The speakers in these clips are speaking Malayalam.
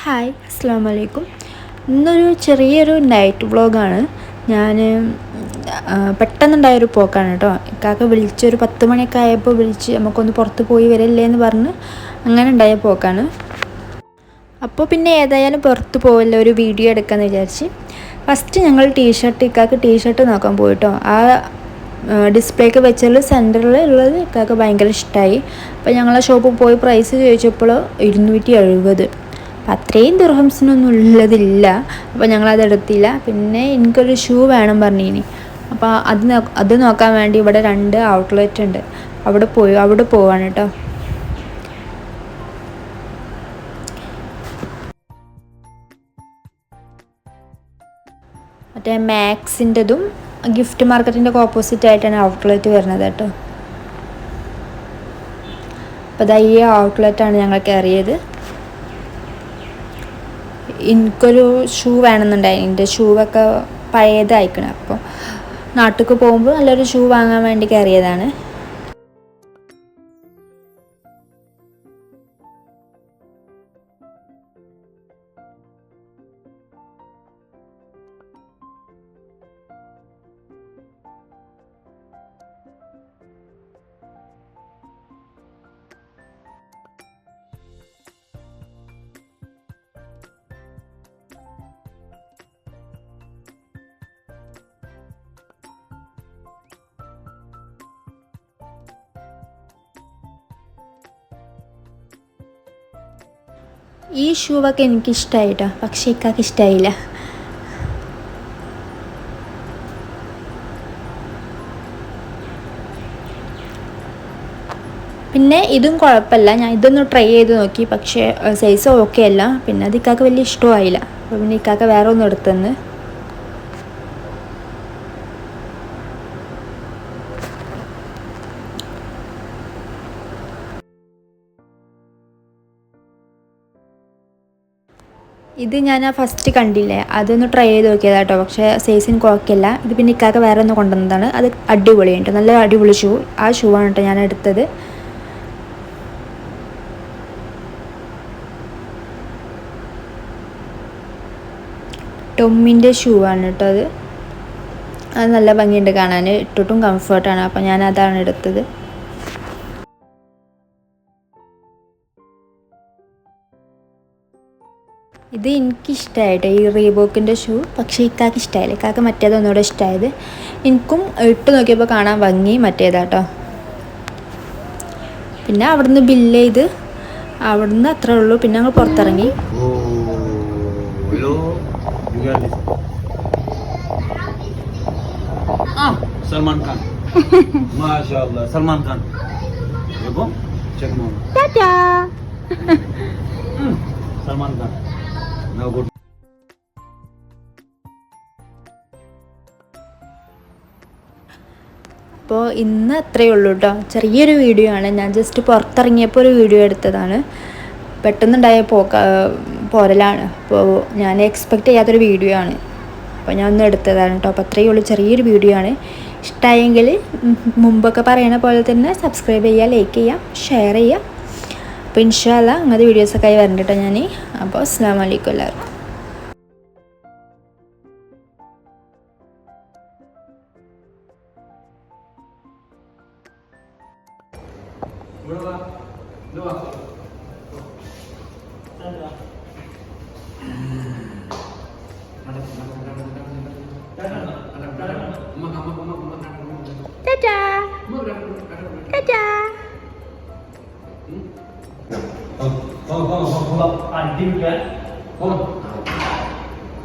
ഹായ് അസ്സാം വലൈക്കും ഇന്നൊരു ചെറിയൊരു നൈറ്റ് വ്ളോഗാണ് ഞാൻ പെട്ടെന്നുണ്ടായൊരു പോക്കാണ് കേട്ടോ ഇക്കാക്ക വിളിച്ചൊരു പത്ത് മണിയൊക്കെ ആയപ്പോൾ വിളിച്ച് നമുക്കൊന്ന് പുറത്ത് പോയി വരല്ലേ എന്ന് പറഞ്ഞ് അങ്ങനെ ഉണ്ടായ പോക്കാണ്. അപ്പോൾ പിന്നെ ഏതായാലും പുറത്ത് പോവല്ലോ ഒരു വീഡിയോ എടുക്കാമെന്ന് വിചാരിച്ച്. ഫസ്റ്റ് ഞങ്ങൾ ടീഷർട്ട് ഇക്കാക്ക് ടീഷർട്ട് നോക്കാൻ പോയിട്ടോ ആ ഡിസ്പ്ലേക്ക് വെച്ചാൽ സെന്ററിൽ ഉള്ളത് ഇക്കാക്ക് ഭയങ്കര ഇഷ്ടമായി അപ്പോൾ ഞങ്ങളെ ഷോപ്പിൽ പോയി പ്രൈസ് ചോദിച്ചപ്പോൾ ഇരുന്നൂറ്റി എഴുപത്. അപ്പം അത്രയും ദുർഹംസിനൊന്നും ഉള്ളതില്ല അപ്പോൾ ഞങ്ങളത് എടുത്തില്ല പിന്നെ എനിക്കൊരു ഷൂ വേണം പറഞ്ഞിനി. അപ്പോൾ അത് അത് നോക്കാൻ വേണ്ടി ഇവിടെ രണ്ട് ഔട്ട്ലെറ്റ് ഉണ്ട്. അവിടെ പോയി അവിടെ പോവാണ് കേട്ടോ. മറ്റേ മാക്സിന്റെതും ഗിഫ്റ്റ് മാർക്കറ്റിന്റെ ഓപ്പോസിറ്റ് ആയിട്ടാണ് ഔട്ട്ലെറ്റ് വരുന്നത് കേട്ടോ. അപ്പോൾ അതാ ഈ ഔട്ട്ലെറ്റാണ് ഞങ്ങൾ കയറിയത്. എനിക്കൊരു ഷൂ വേണമെന്നുണ്ടായി. എന്റെ ഷൂവൊക്കെ പഴയതായിക്കണം. അപ്പോൾ നാട്ടിലേക്ക് പോകുമ്പോൾ നല്ലൊരു ഷൂ വാങ്ങാൻ വേണ്ടി കയറിയതാണ്. ഈ ഷൂവൊക്കെ എനിക്ക് കേട്ടോ പക്ഷേ ഇക്കാക്ക് ഇഷ്ടമായില്ല പിന്നെ ഇതും കുഴപ്പമില്ല. ഞാൻ ഇതൊന്ന് ട്രൈ ചെയ്ത് നോക്കി പക്ഷേ സൈസ് ഓക്കെ അല്ല. പിന്നെ അത് ഇക്കാക്ക് വലിയ ഇഷ്ടമായില്ല അപ്പോൾ പിന്നെ ഇക്കാക്ക് വേറെ ഒന്നും എടുത്തെന്ന്. ഇത് ഞാൻ ആ ഫസ്റ്റ് കണ്ടില്ലേ? അതൊന്ന് ട്രൈ ചെയ്ത് നോക്കിയതാട്ടോ. പക്ഷേ സൈസിന് കുഴക്കില്ല ഇത് പിന്നെ ഇക്കാക്ക വേറെ ഒന്ന് കൊണ്ടുവന്നതാണ്. അത് അടിപൊളിയുണ്ട് നല്ല അടിപൊളി ഷൂ ആ ഷൂ ആണ് കേട്ടോ ഞാൻ എടുത്തത്. ടൊമ്മിന്റെ ഷൂ ആണ് കേട്ടോ അത്. അത് നല്ല ഭംഗിയുണ്ട് കാണാൻ. ഇട്ടിട്ടും കംഫർട്ടാണ് അപ്പോൾ ഞാൻ അതാണ് എടുത്തത്. ഇത് എനിക്കിഷ്ടമായിട്ട് ഈ റീബോക്കിന്റെ ഷൂ. പക്ഷേ ഇക്കാക്ക് ഇഷ്ടമായില്ല ഇക്കാക്ക് മറ്റേത് ഒന്നുകൂടെ ഇഷ്ടമായത് എനിക്കും ഇട്ട് നോക്കിയപ്പോൾ കാണാൻ ഭംഗി മറ്റേതാട്ടോ. പിന്നെ അവിടുന്ന് ബില്ല് ചെയ്ത് അവിടുന്ന് അത്രേ ഉള്ളൂ. പിന്നെ ഞങ്ങൾ പുറത്തിറങ്ങി. സൽമാൻ ഖാൻ. സൽമാൻ ഖാൻ. Salman Ah, Good. അപ്പോൾ ഇന്ന് അത്രയേ ഉള്ളൂ കേട്ടോ ചെറിയൊരു വീഡിയോ ആണ്. ഞാൻ ജസ്റ്റ് പുറത്തിറങ്ങിയപ്പോൾ ഒരു വീഡിയോ എടുത്തതാണ്. പെട്ടെന്നുണ്ടായ പോക്ക പോരലാണ്. അപ്പോൾ ഞാൻ എക്സ്പെക്റ്റ് ചെയ്യാത്തൊരു വീഡിയോ ആണ്. അപ്പോൾ ഞാൻ ഒന്ന് എടുത്തതാണ് കേട്ടോ അപ്പോൾ അത്രയേ ഉള്ളൂ. ചെറിയൊരു വീഡിയോ ആണ്. ഇഷ്ടമായെങ്കിൽ മുമ്പൊക്കെ പറയണ പോലെ തന്നെ സബ്സ്ക്രൈബ് ചെയ്യുക ലൈക്ക് ചെയ്യുക ഷെയർ ചെയ്യുക. അപ്പോൾ ഇൻഷാല്ല അങ്ങനത്തെ വീഡിയോസൊക്കെ ആയി വരണ്ട കേട്ടോ ഞാൻ അപ്പോൾ അസ്സാം വലൈക്കും എല്ലാവർക്കും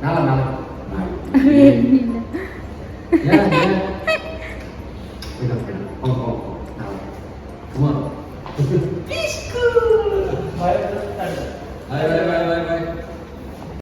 നാളെ നാളെ ബൈ ബൈ ബൈ